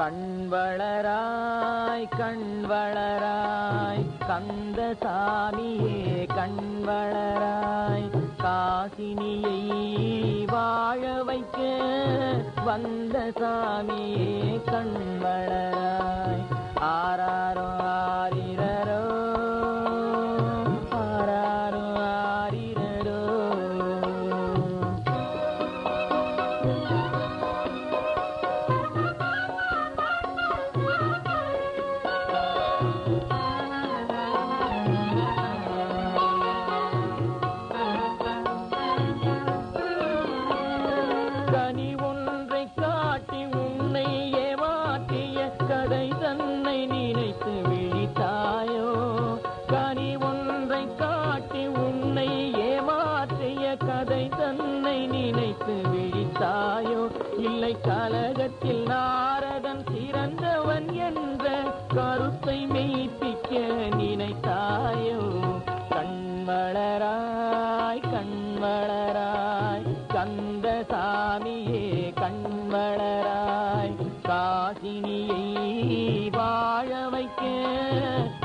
கண்வளராய் கண்வளராய் கந்த சாமியே கண்வளராய் காசினியை வாழ வைக்க வந்த சாமியே கண்வளராய் ஆரா இல்லை கலகத்தில் நாரதன் சிறந்தவன் என்ற கருத்தை மெய்ப்பிக்க நினைத்தாயோ? கண்மலராய் கண்மலராய் கந்த சாமியே கண்மலராய் காசினியை வாழ வைக்க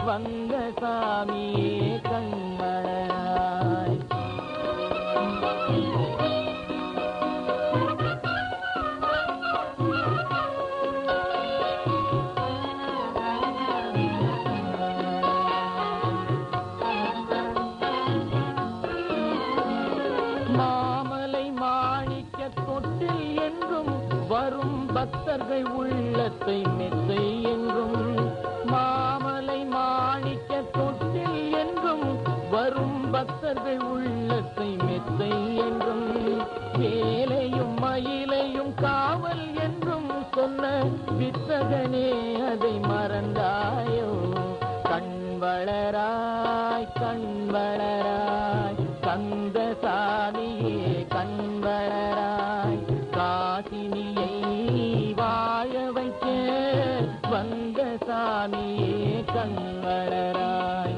வந்த சாமியே கண்மலராய். வரும் பக்தர்கள் உள்ளத்தை மெத்தை என்றும் மாமலை மாணிக்க தொட்டில் என்றும் வரும் பக்தர்கள் உள்ளத்தை மெத்தை என்றும் வேலையும் மயிலையும் காவல் என்றும் சொன்ன வித்தகனே அதை மறந்தாயோ? கண் வளராய் கண் வளராய் கந்த சாமியே கண் வளராய். வந்த சாமியே கண்வளராய்.